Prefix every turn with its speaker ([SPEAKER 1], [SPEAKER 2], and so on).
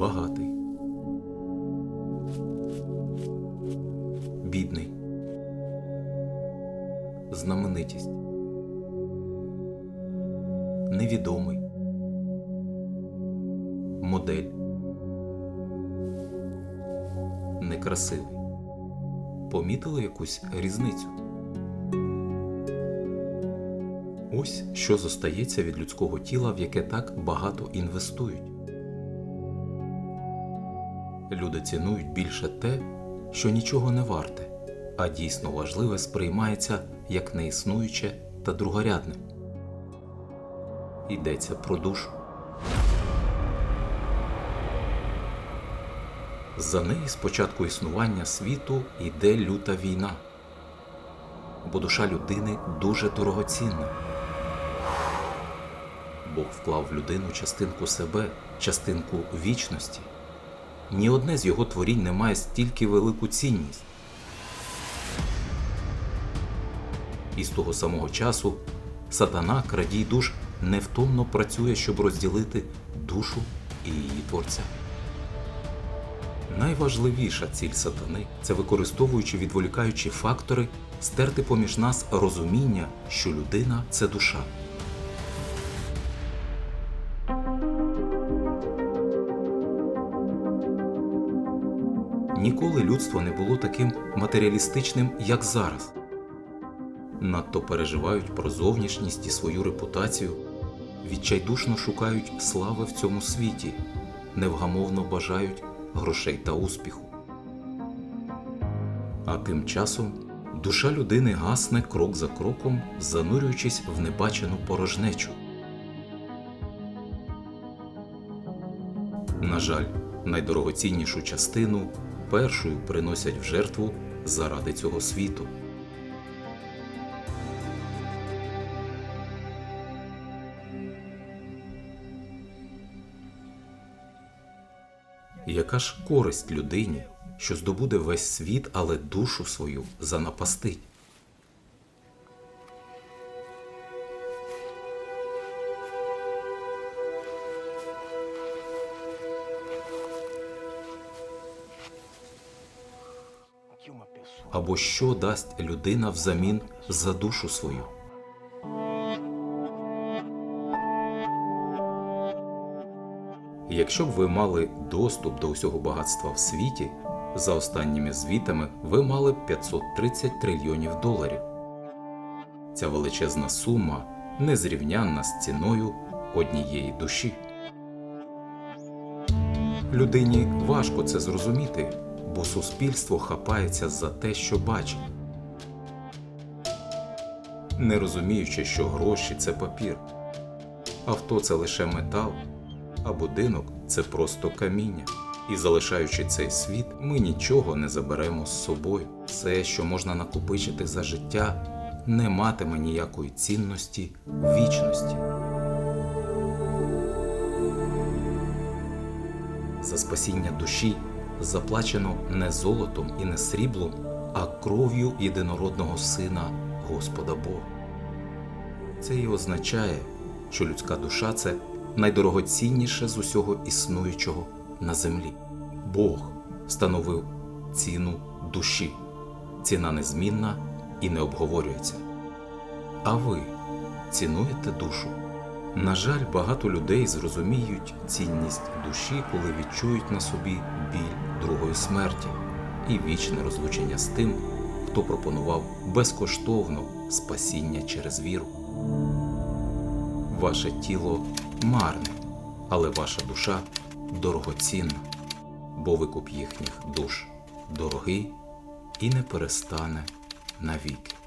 [SPEAKER 1] багатий, бідний, знаменитість, невідомий, модель, некрасивий. Помітили якусь різницю? Ось що зостається від людського тіла, в яке так багато інвестують. Люди цінують більше те, що нічого не варте, а дійсно важливе сприймається як неіснуюче та другорядне. Йдеться про душу. За неї з початку існування світу йде люта війна, бо душа людини дуже дорогоцінна. Бог вклав в людину частинку себе, частинку вічності. Ні одне з його творінь не має стільки велику цінність. І з того самого часу сатана, крадій душ, невтомно працює, щоб розділити душу і її творця. Найважливіша ціль сатани це використовуючи відволікаючі фактори, стерти поміж нас розуміння, що людина це душа. Ніколи людство не було таким матеріалістичним, як зараз. Надто переживають про зовнішність і свою репутацію, відчайдушно шукають слави в цьому світі, невгамовно бажають грошей та успіху. А тим часом душа людини гасне крок за кроком, занурюючись в небачену порожнечу. На жаль, найдорогоціннішу частину першою приносять в жертву заради цього світу. Яка ж користь людині, що здобуде весь світ, але душу свою занапастить? Або що дасть людина взамін за душу свою? Якщо б ви мали доступ до усього багатства в світі, за останніми звітами ви мали б 530 трильйонів доларів. Ця величезна сума незрівнянна з ціною однієї душі. Людині важко це зрозуміти, бо суспільство хапається за те, що бачить, не розуміючи, що гроші це папір, авто це лише метал, а будинок це просто каміння. І залишаючи цей світ, ми нічого не заберемо з собою. Все, що можна накопичити за життя, не матиме ніякої цінності вічності. За спасіння душі заплачено не золотом і не сріблом, а кров'ю єдинородного Сина Господа Бога. Це і означає, що людська душа це найдорогоцінніше з усього існуючого на землі. Бог встановив ціну душі. Ціна незмінна і не обговорюється. А ви цінуєте душу? На жаль, багато людей зрозуміють цінність душі, коли відчують на собі біль другої смерті і вічне розлучення з тим, хто пропонував безкоштовно спасіння через віру. Ваше тіло марне, але ваша душа дорогоцінна, бо викуп їхніх душ дорогий і не перестане навіки.